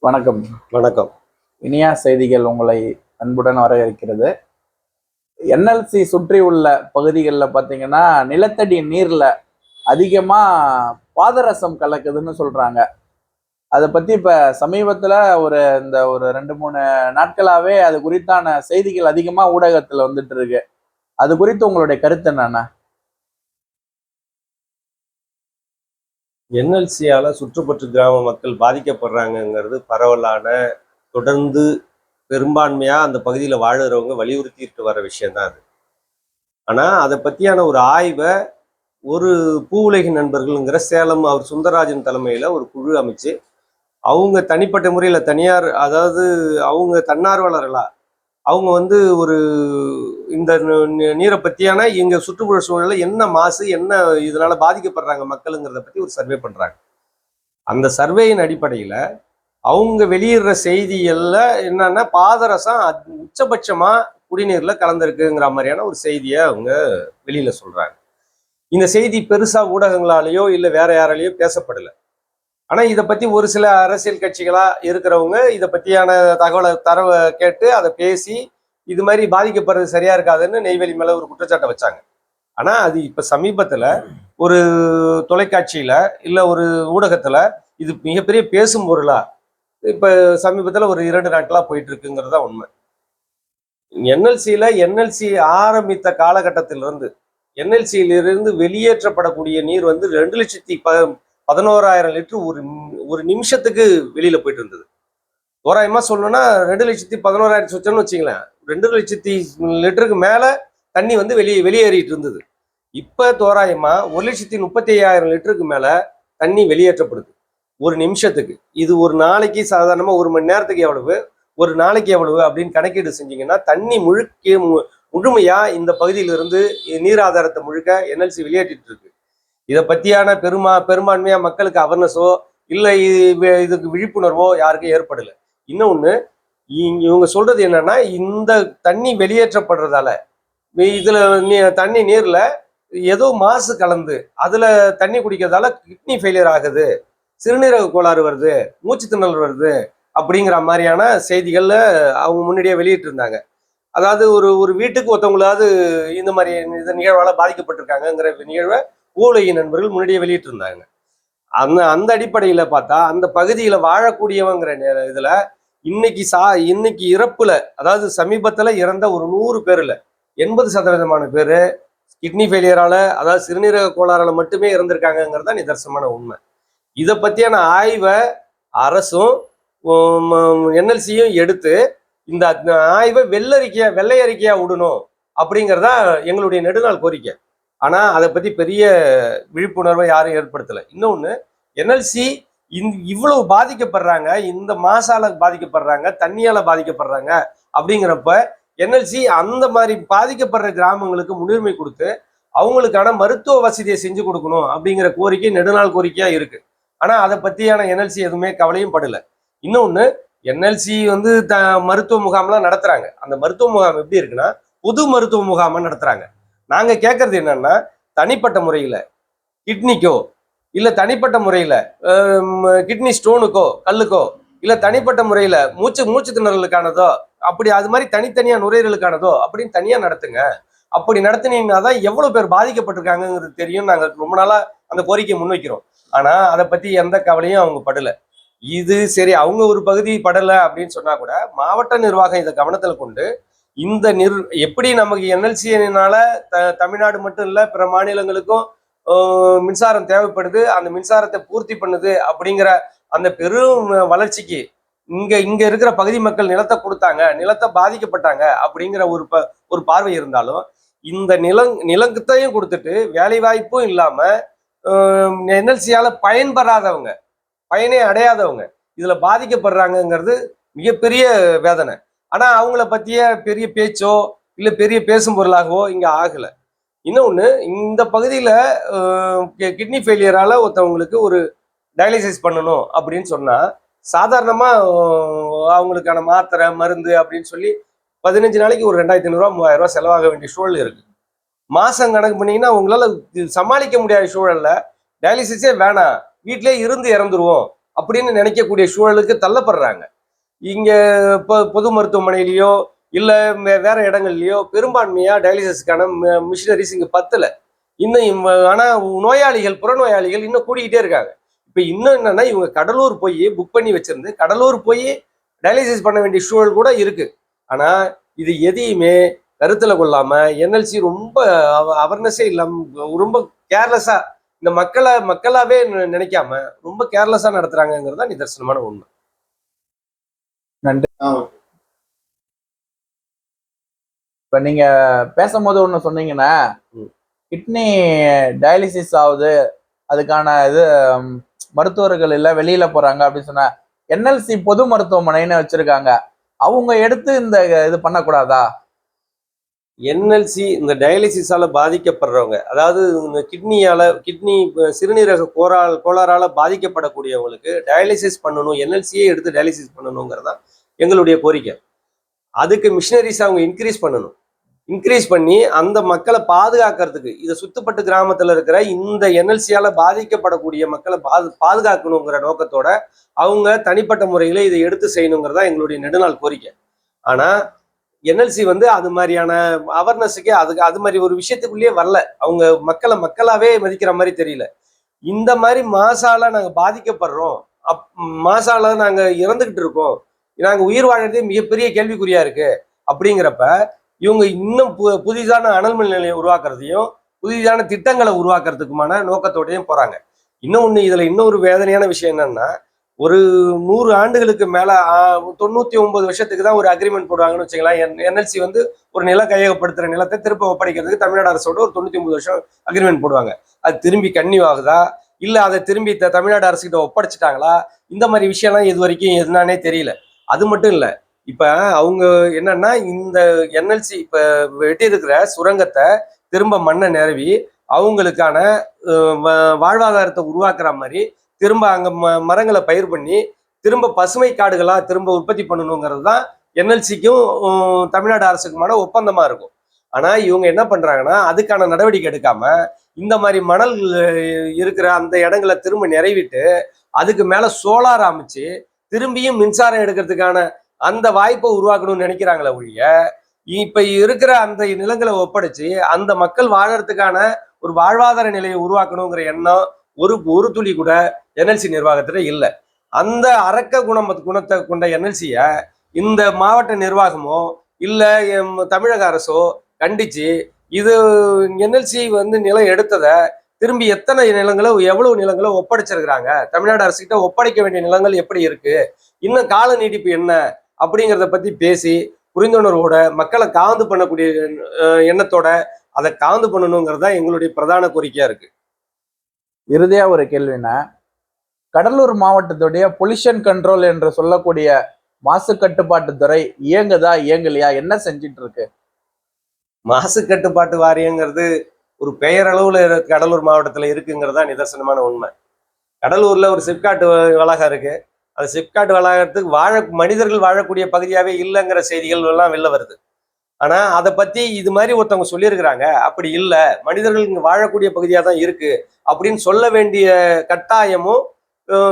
வணக்கம். வணக்கம். இனியா செய்திகள் உங்களை அன்புடன் வரவேற்கிறது. என்எல்சி சுற்றி உள்ள பகுதிகளில் பார்த்தீங்கன்னா நிலத்தடி நீர்ல அதிகமா பாதரசம் கலக்குதுன்னு சொல்றாங்க. அதை பத்தி இப்ப சமீபத்துல ஒரு இந்த ஒரு ரெண்டு மூணு நாட்களாவே அது குறித்தான செய்திகள் அதிகமா ஊடகத்துல வந்துட்டு இருக்கு. அது குறித்து உங்களுடைய கருத்து என்னன்னா? என்எல்சியால் சுற்றுப்பற்று கிராம மக்கள் பாதிக்கப்படுறாங்கங்கிறது பரவலான தொடர்ந்து பெரும்பான்மையாக அந்த பகுதியில் வாழுறவங்க வலியுறுத்திட்டு வர விஷயந்தான் அது. ஆனால் அதை பற்றியான ஒரு ஆய்வை ஒரு பூவுலகின் நண்பர்கள்ங்கிற சேலம் அவர் சுந்தரராஜன் தலைமையில் ஒரு குழு அமைச்சு அவங்க தனிப்பட்ட முறையில் தனியார் அதாவது அவங்க தன்னார்வலர்களாக அவங்க வந்து ஒரு இந்த ந- நீரை பற்றியான எங்கள் சுற்றுப்புற சூழலில் என்ன மாசு என்ன இதனால் பாதிக்கப்படுறாங்க மக்களுங்கிறத பற்றி ஒரு சர்வே பண்ணுறாங்க அந்த சர்வேயின் அடிப்படையில் அவங்க வெளியிடுற செய்தியில் என்னென்னா பாதரசம் உச்சபட்சமாக குடிநீரில் கலந்துருக்குங்கிற மாதிரியான ஒரு செய்தியை அவங்க வெளியில் சொல்கிறாங்க இந்த செய்தி பெருசாக ஊடகங்களாலேயோ இல்லை வேற யாராலேயோ பேசப்படல. ஆனால் இதை பற்றி ஒரு சில அரசியல் கட்சிகளாக இருக்கிறவங்க இதை பற்றியான தகவலை தரவை கேட்டு அதை பேசி இது மாதிரி பாதிக்கப்படுறது சரியா இருக்காதுன்னு நெய்வேலி மேலே ஒரு குற்றச்சாட்டை வச்சாங்க. ஆனால் அது இப்போ சமீபத்தில் ஒரு தொலைக்காட்சியில் இல்லை ஒரு ஊடகத்தில் இது மிகப்பெரிய பேசும் பொருளா இப்போ சமீபத்தில் ஒரு இரண்டு நாட்களாக போயிட்டு இருக்குங்கிறது தான் உண்மை. என்எல்சியில் என்எல்சி ஆரம்பித்த காலகட்டத்திலிருந்து என்எல்சியிலிருந்து வெளியேற்றப்படக்கூடிய நீர் வந்து ரெண்டு லட்சத்தி ப பதினோராயிரம் லிட்டர் ஒரு ஒரு நிமிஷத்துக்கு வெளியில போயிட்டு இருந்தது. தோராயமா சொல்லணும்னா ரெண்டு லட்சத்தி பதினோராயிரத்தி சொச்சன்னு வச்சுங்களேன். ரெண்டு லட்சத்தி லிட்டருக்கு மேல தண்ணி வந்து வெளியே வெளியேறிட்டு இருந்தது. இப்ப தோராயமா ஒரு லட்சத்தி முப்பத்தி ஐயாயிரம் லிட்டருக்கு மேல தண்ணி வெளியேற்றப்படுது. ஒரு நிமிஷத்துக்கு. இது ஒரு நாளைக்கு சாதாரணமா ஒரு மணி நேரத்துக்கு எவ்வளவு? ஒரு நாளைக்கு எவ்வளவு அப்படின்னு கணக்கீடு செஞ்சீங்கன்னா தண்ணி முழுக்க மு- முழுமையா இந்த பகுதியிலிருந்து நீர் ஆதாரத்தை முழுக்க என்எல்சி வெளியேற்றிட்டு இருக்கு. இதை பற்றியான பெருமா பெரும்பான்மையாக மக்களுக்கு அவர்னஸோ இல்லை இதுக்கு விழிப்புணர்வோ யாருக்கும் ஏற்படலை. இன்னொன்று இ- இவங்க சொல்றது என்னன்னா இந்த தண்ணி வெளியேற்றப்படுறதால இதில் இதுல நீ- தண்ணி நீர்ல ஏதோ மாசு கலந்து அதுல தண்ணி குடிக்கிறதால கிட்னி ஃபெயிலியர் ஆகுது சிறுநீரக கோளாறு வருது மூச்சு திணறல் வருது அப்படிங்கிற மாதிரியான செய்திகள்ல அவங்க முன்னாடியே வெளியிட்டு இருந்தாங்க அதாவது ஒரு ஒரு வீட்டுக்கு ஒருத்தவங்களாவது இந்த மாதிரி இந்த நிகழ்வால பாதிக்கப்பட்டிருக்காங்கங்கிற நிகழ்வை ஊழகி நண்பர்கள் முன்னாடியே வெளியிட்டிருந்தாங்க. அந்த அந்த அடிப்படையில் பார்த்தா அந்த பகுதியில் வாழக்கூடியவங்கிற நே- இதில் இன்னைக்கு சா இன்னைக்கு இறப்புல அதாவது சமீபத்தில் இறந்த ஒரு நூறு பேரில் எண்பது சதவீதமான பேர் கிட்னி ஃபெயிலியரால் அதாவது சிறுநீரக கோளாறால் மட்டுமே இறந்திருக்காங்கங்கிறது தான் நிதர்சனமான உண்மை. இதை பற்றியான ஆய்வை அரசும் என்எல்சியும் எடுத்து இந்த ஆய்வை வெள்ளரிக்கையா வெள்ளை அறிக்கையாக விடணும் அப்படிங்கிறதா எங்களுடைய நெடுநாள் கோரிக்கை. ஆனா அதை பத்தி பெரிய விழிப்புணர்வை யாரும் ஏற்படுத்தலை. இன்னொன்னு என்எல்சி இந் இவ்வளவு பாதிக்கப்படுறாங்க இந்த மாசால பாதிக்கப்படுறாங்க தண்ணியால பாதிக்கப்படுறாங்க அப்படிங்கிறப்ப என்எல்சி அந்த மாதிரி பாதிக்கப்படுற கிராமங்களுக்கு முன்னுரிமை கொடுத்து அவங்களுக்கான மருத்துவ வசதியை செஞ்சு கொடுக்கணும் அப்படிங்கிற கோரிக்கை நெடுநாள் கோரிக்கையா இருக்கு. ஆனா அதை பத்தியான என்எல்சி எதுவுமே கவலையும் படல. இன்னொன்னு என்எல்சி வந்து த மருத்துவ முகாம்லாம் நடத்துறாங்க. அந்த மருத்துவ முகாம் எப்படி இருக்குன்னா பொது மருத்துவ முகாமா நடத்துறாங்க. நாங்க கேட்கறது என்னன்னா தனிப்பட்ட முறையில கிட்னிக்கோ இல்லை தனிப்பட்ட முறையில் கிட்னி ஸ்டோனுக்கோ கல்லுக்கோ இல்லை தனிப்பட்ட முறையில் மூச்சு மூச்சு திணறலுக்கானதோ அப்படி அது மாதிரி தனித்தனியாக நுரையீரலுக்கானதோ அப்படின்னு தனியாக நடத்துங்க. அப்படி நடத்தினீங்கன்னா தான் எவ்வளோ பேர் பாதிக்கப்பட்டிருக்காங்கங்கிறது தெரியும் நாங்கள் ரொம்ப நாளாக அந்த கோரிக்கையை முன்வைக்கிறோம் ஆனால் அதை பற்றி எந்த கவலையும் அவங்க படலை. இது சரி அவங்க ஒரு பகுதி படலை அப்படின்னு சொன்னால் கூட மாவட்ட நிர்வாகம் இதை கவனத்தில் கொண்டு இந்த நிர் எப்படி நமக்கு என்எல்சியினால த தமிழ்நாடு மட்டும் இல்லை பிற மாநிலங்களுக்கும் மின்சாரம் தேவைப்படுது அந்த மின்சாரத்தை பூர்த்தி பண்ணுது அப்படிங்கிற அந்த பெரும் வளர்ச்சிக்கு இங்க இங்க இருக்கிற பகுதி மக்கள் நிலத்தை கொடுத்தாங்க நிலத்தை பாதிக்கப்பட்டாங்க அப்படிங்கிற ஒரு ப ஒரு பார்வை இருந்தாலும் இந்த நிலம் நிலத்தையும் கொடுத்துட்டு வேலை வாய்ப்பும் இல்லாம என்எல்சியால பயன்பெறாதவங்க பயனே அடையாதவங்க இதுல பாதிக்கப்படுறாங்கங்கிறது மிகப்பெரிய வேதனை. ஆனா அவங்கள பத்திய பெரிய பேச்சோ இல்ல பெரிய பேசும் பொருளாகவோ இங்க ஆகல. இன்னொன்று இந்த பகுதியில கிட்னி ஃபெயிலியரால ஒருத்தவங்களுக்கு ஒரு டயாலிசிஸ் பண்ணணும் அப்படின்னு சொன்னா சாதாரணமா அவங்களுக்கான மாத்திரை மருந்து அப்படின்னு சொல்லி பதினஞ்சு நாளைக்கு ஒரு ரெண்டாயிரத்தி ஐநூறுரூவா மூவாயிரம் ரூபா செலவாக வேண்டிய சூழல் இருக்கு. மாசம் கணக்கு பண்ணீங்கன்னா உங்களால இது சமாளிக்க முடியாத சூழல்ல டயாலிசிஸே வேணாம். வீட்டிலே இருந்து இறந்துருவோம் அப்படின்னு நினைக்கக்கூடிய சூழலுக்கு தள்ளப்படுறாங்க. இங்கே இப்போ பொது மருத்துவமனையிலையோ இல்லை வேற இடங்கள்லையோ பெரும்பான்மையாக டயாலிசிஸ்க்கான மிஷினரிஸ் இங்கே பத்தல. இன்னும் ஆனால் நோயாளிகள் புறநோயாளிகள் இன்னும் கூடிக்கிட்டே இருக்காங்க. இப்போ இன்னும் என்னன்னா இவங்க கடலூர் போய் புக் பண்ணி வச்சிருந்து கடலூர் போய் டயாலிசிஸ் பண்ண வேண்டிய சூழல் கூட இருக்கு. ஆனால் இது எதையுமே கருத்தில் கொள்ளாமல் என்எல்சி ரொம்ப அவர்னஸே இல்லாம ரொம்ப கேர்லெஸ்ஸாக இந்த மக்களை மக்களாகவே நினைக்காம ரொம்ப கேர்லெஸ்ஸாக நடத்துகிறாங்கங்கிறது தான் நிதர்சனமான உண்மை. இப்ப நீங்க பேசும்போது ஒண்ணு சொன்னீங்கன்னா. கிட்னி டயாலிசிஸ் ஆகுது அதுக்கான இது மருத்துவர்கள் இல்ல வெளியில போறாங்க அப்படின்னு சொன்னா என்எல்சி பொது மருத்துவமனைன்னு வச்சிருக்காங்க. அவங்க எடுத்து இந்த இது பண்ணக்கூடாதா? என்எல்சி இந்த டயாலிசிஸால பாதிக்கப்படுறவங்க அதாவது இந்த கிட்னியால கிட்னி சிறுநீரக கோரால் கோளாறால பாதிக்கப்படக்கூடியவங்களுக்கு டயாலிசிஸ் பண்ணணும் என்எல்சியே எடுத்து டயாலிசிஸ் பண்ணணுங்கிறது தான் எங்களுடைய கோரிக்கை. அதுக்கு மிஷினரிஸ் அவங்க இன்க்ரீஸ் பண்ணணும். இன்க்ரீஸ் பண்ணி அந்த மக்களை பாதுகாக்கிறதுக்கு இதை சுத்துப்பட்டு கிராமத்தில் இருக்கிற இந்த என்எல்சியால் பாதிக்கப்படக்கூடிய மக்களை பாது பாதுகாக்கணுங்கிற நோக்கத்தோட அவங்க தனிப்பட்ட முறையில் இதை எடுத்து செய்யணுங்கிறதா எங்களுடைய நெடுநாள் கோரிக்கை. ஆனால் என்எல்சி வந்து அது மாதிரியான அவேர்னஸுக்கே அதுக்கு அது மாதிரி ஒரு விஷயத்துக்குள்ளேயே வரல. அவங்க மக்களை மக்களாவே மதிக்கிற மாதிரி தெரியல. இந்த மாதிரி மாசால நாங்கள் பாதிக்கப்படுறோம். அப் மாசால நாங்கள் இறந்துகிட்டு இருக்கோம். நாங்கள் உயிர் வாழறதே மிகப்பெரிய கேள்விக்குறியா இருக்கு. அப்படிங்கிறப்ப இவங்க இன்னும் பு புதிதான அனல்மின் நிலையம் உருவாக்குறதையும் புதிதான திட்டங்களை உருவாக்குறதுக்குமான நோக்கத்தோடயும் போறாங்க. இன்னும் ஒன்று இதில் இன்னொரு வேதனையான விஷயம் என்னன்னா ஒரு நூறு ஆண்டுகளுக்கு மேல தொண்ணூத்தி ஒன்பது வருஷத்துக்கு தான் ஒரு அக்ரிமெண்ட் போடுவாங்கன்னு வச்சுக்கலாம் என்எல்சி வந்து ஒரு நில கையகப்படுத்துற நிலத்தை திரும்ப ஒப்படைக்கிறதுக்கு தமிழ்நாடு அரசோட ஒரு தொண்ணூத்தி ஒன்பது வருஷம் அக்ரிமெண்ட் போடுவாங்க. அது திரும்பி கன்னியூ ஆகுதா இல்ல அதை திரும்பி த- தமிழ்நாடு அரசுகிட்ட ஒப்படைச்சிட்டாங்களா? இந்த மாதிரி விஷயம்லாம் இது வரைக்கும் எதுனானே தெரியல. அது மட்டும் இல்ல இப்ப அவங்க என்னன்னா இந்த என்எல்சி இப்ப வெட்டி இருக்கிற சுரங்கத்தை திரும்ப மண்ணை நிரவி அவங்களுக்கான வாழ்வாதாரத்தை உருவாக்குற மாதிரி திரும்ப அங்கே ம- மரங்களை பயிர் பண்ணி திரும்ப பசுமை காடுகளாக திரும்ப உற்பத்தி பண்ணணுங்கிறது தான் என்எல்சிக்கும் தமிழ்நாடு அரசுக்குமான ஒப்பந்தமாக இருக்கும். ஆனால் இவங்க என்ன பண்ணுறாங்கன்னா அதுக்கான நடவடிக்கை எடுக்காம இந்த மாதிரி மணல் இருக்கிற அந்த இடங்களை திரும்ப நிறைவிட்டு அதுக்கு மேலே சோலார் அமைச்சு திரும்பியும் மின்சாரம் எடுக்கிறதுக்கான அந்த வாய்ப்பை உருவாக்கணும்னு நினைக்கிறாங்களே ஒழிய இப்போ இருக்கிற அந்த நிலங்களை ஒப்படைச்சு அந்த மக்கள் வாழறதுக்கான ஒரு வாழ்வாதார நிலையை உருவாக்கணுங்கிற எண்ணம் ஒரு ஒரு துளி கூட என்எல்சி நிர்வாகத்தில் இல்லை. அந்த அரக்க குணம் குணத்தை கொண்ட என்எல்சியை இந்த மாவட்ட நிர்வாகமோ இல்லை எம் தமிழக அரசோ கண்டிச்சு இது என்எல்சி வந்து நிலம் எடுத்ததை திரும்பி எத்தனை நிலங்களோ எவ்வளவு நிலங்களோ ஒப்படைச்சிருக்கிறாங்க? தமிழ்நாடு அரசுகிட்ட ஒப்படைக்க வேண்டிய நிலங்கள் எப்படி இருக்கு? இன்னும் கால நீட்டிப்பு என்ன? அப்படிங்கிறத பத்தி பேசி புரிந்துணர்வோட மக்களை காந்து பண்ணக்கூடிய எண்ணத்தோட அதை காந்து பண்ணணுங்கிறது தான் எங்களுடைய பிரதான கோரிக்கையா இருக்கு. இறுதியாக ஒரு கேள்வினா கடலூர் மாவட்டத்துடைய பொல்யூஷன் கண்ட்ரோல் என்று சொல்லக்கூடிய மாசு கட்டுப்பாட்டு துறை இயங்குதா இயங்கலையா? என்ன செஞ்சிட்டு இருக்கு மாசு கட்டுப்பாட்டு வாரியங்கிறது ஒரு பெயரளவுல கடலூர் மாவட்டத்துல இருக்குங்கிறதா நிதர்சனமான உண்மை. கடலூர்ல ஒரு சிப்காட் வளாகம் இருக்கு. அந்த சிப்காட் வளாகத்துக்கு வாழ மனிதர்கள் வாழக்கூடிய பகுதியாவே இல்லைங்கிற செய்திகள் எல்லாம் வெளில வருது. ஆனா அதை பத்தி இது மாதிரி ஒருத்தவங்க சொல்லியிருக்கிறாங்க. அப்படி இல்லை. மனிதர்கள் இங்க வாழக்கூடிய பகுதியா தான் இருக்கு. அப்படின்னு சொல்ல வேண்டிய கட்டாயமும்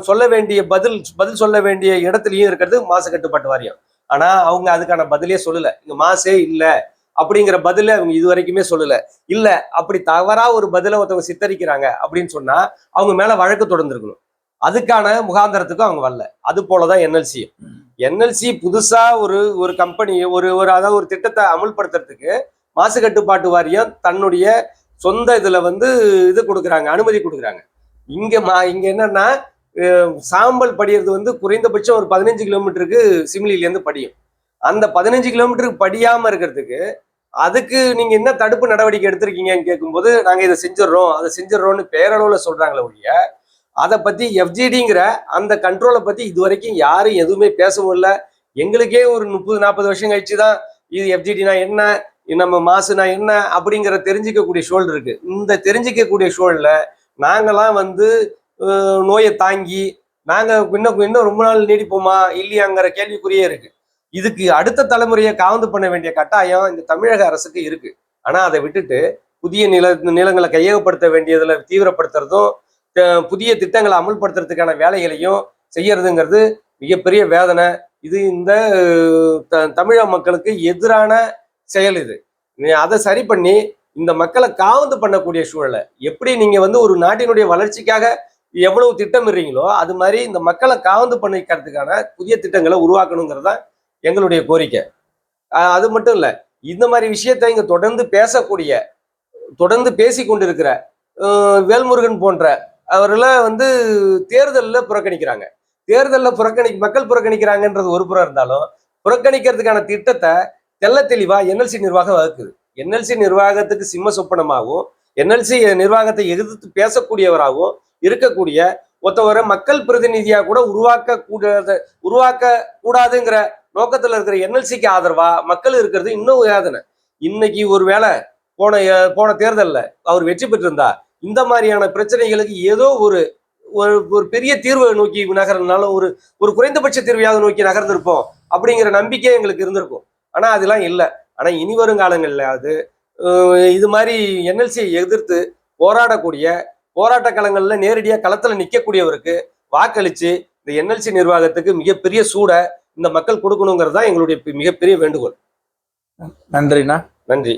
சொல்ல வேண்டிய பதில் பதில் சொல்ல வேண்டிய இடத்துலயும் இருக்கிறது மாசு கட்டுப்பாட்டு வாரியம். ஆனா அவங்க அதுக்கான பதிலே சொல்லல. இங்க மாசே இல்லை. அப்படிங்கிற பதில அவங்க இது வரைக்குமே சொல்லல. இல்ல அப்படி தவறா ஒரு பதில ஒருத்தவங்க சித்தரிக்கிறாங்க அப்படின்னு சொன்னா அவங்க மேல வழக்கு தொடர்ந்துருக்கணும். அதுக்கான முகாந்திரத்துக்கும் அவங்க வரல. அது போலதான் என்எல்சி. என்எல்சி புதுசா ஒரு ஒரு கம்பெனி ஒரு ஒரு அதாவது ஒரு திட்டத்தை அமுல்படுத்துறதுக்கு மாசு கட்டுப்பாட்டு வாரியம் தன்னுடைய சொந்த இதுல வந்து இது கொடுக்குறாங்க அனுமதி கொடுக்குறாங்க. இங்க மா இங்க என்னன்னா சாம்பல் படியறது வந்து குறைந்தபட்சம் ஒரு பதினஞ்சு கிலோமீட்டருக்கு சிம்லிலேருந்து படியும். அந்த பதினஞ்சு கிலோமீட்டருக்கு படியாம இருக்கிறதுக்கு அதுக்கு நீங்க என்ன தடுப்பு நடவடிக்கை எடுத்திருக்கீங்கன்னு கேட்கும்போது நாங்க இதை செஞ்சிடறோம் அதை செஞ்சிடறோம்னு பேரளவுல சொல்றாங்களே ஒழிய அதை பற்றி எஃப்ஜிடிங்கிற அந்த கண்ட்ரோலை பற்றி இது வரைக்கும் யாரும் எதுவுமே பேசவும் இல்லை எங்களுக்கே ஒரு முப்பது நாற்பது வருஷம் கழிச்சு தான் இது எஃப்ஜிடினா என்ன நம்ம மாசுனா என்ன அப்படிங்கிற தெரிஞ்சுக்கக்கூடிய சூழல் இருக்குது இந்த தெரிஞ்சுக்கக்கூடிய சூழலில் நாங்கெல்லாம் வந்து நோயை தாங்கி நாங்கள் இன்னும் இன்னும் ரொம்ப நாள் நீடிப்போமா இல்லையாங்கிற கேள்விக்குறியே இருக்குது இதுக்கு அடுத்த தலைமுறையை காவந்து பண்ண வேண்டிய கட்டாயம் இந்த தமிழக அரசுக்கு இருக்குது ஆனால் அதை விட்டுட்டு புதிய நில நிலங்களை கையகப்படுத்த வேண்டியதில் தீவிரப்படுத்துறதும் புதிய திட்டங்களை அமல்படுத்துறதுக்கான வேலைகளையும் செய்யறதுங்கிறது மிகப்பெரிய வேதனை. இது இந்த த- தமிழக மக்களுக்கு எதிரான செயல் இது. நீ அதை சரி பண்ணி இந்த மக்களை காவந்து பண்ணக்கூடிய சூழலை எப்படி நீங்க வந்து ஒரு நாட்டினுடைய வளர்ச்சிக்காக எவ்வளவு திட்டமிடுறீங்களோ அது மாதிரி இந்த மக்களை காவந்து பண்ணிக்கிறதுக்கான புதிய திட்டங்களை உருவாக்கணுங்கிறது தான் எங்களுடைய கோரிக்கை. அது மட்டும் இல்லை இந்த மாதிரி விஷயத்தை இங்கே தொடர்ந்து பேசக்கூடிய தொடர்ந்து பேசி கொண்டிருக்கிற வேல்முருகன் போன்ற அவர்களை வந்து தேர்தலில் புறக்கணிக்கிறாங்க. தேர்தலில் புறக்கணி மக்கள் புறக்கணிக்கிறாங்கன்றது ஒரு புறம் இருந்தாலும் புறக்கணிக்கிறதுக்கான திட்டத்தை தெல்ல தெளிவா என்எல்சி நிர்வாகம் வகுக்குது. என்எல்சி நிர்வாகத்துக்கு சிம்ம சொப்பனமாகவும் என்எல்சி நிர்வாகத்தை எதிர்த்து பேசக்கூடியவராகவும் இருக்கக்கூடிய ஒருத்தவரை மக்கள் பிரதிநிதியாக கூட உருவாக்க கூடாத உருவாக்க கூடாதுங்கிற நோக்கத்தில் இருக்கிற என்எல்சிக்கு ஆதரவா மக்கள் இருக்கிறது இன்னும் யாதனை இன்னைக்கு ஒரு வேளை போன போன தேர்தலில் அவர் வெற்றி பெற்றிருந்தா இந்த மாதிரியான பிரச்சனைகளுக்கு ஏதோ ஒரு ஒரு ஒரு பெரிய தீர்வை நோக்கி நகர்னாலும் ஒரு ஒரு குறைந்தபட்ச தீர்வையாவது நோக்கி நகர்ந்திருப்போம் அப்படிங்கிற நம்பிக்கை எங்களுக்கு இருந்திருக்கும். ஆனா அதெல்லாம் இல்லை. ஆனா இனி வரும் காலங்கள்லயாவது இது மாதிரி என்எல்சியை எதிர்த்து போராடக்கூடிய போராட்ட களங்கள்ல நேரடியா களத்துல நிக்கக்கூடியவருக்கு வாக்களிச்சு இந்த என்எல்சி நிர்வாகத்துக்கு மிகப்பெரிய சூட இந்த மக்கள் கொடுக்கணுங்கிறது தான் எங்களுடைய மிகப்பெரிய வேண்டுகோள். நன்றிண்ணா. நன்றி.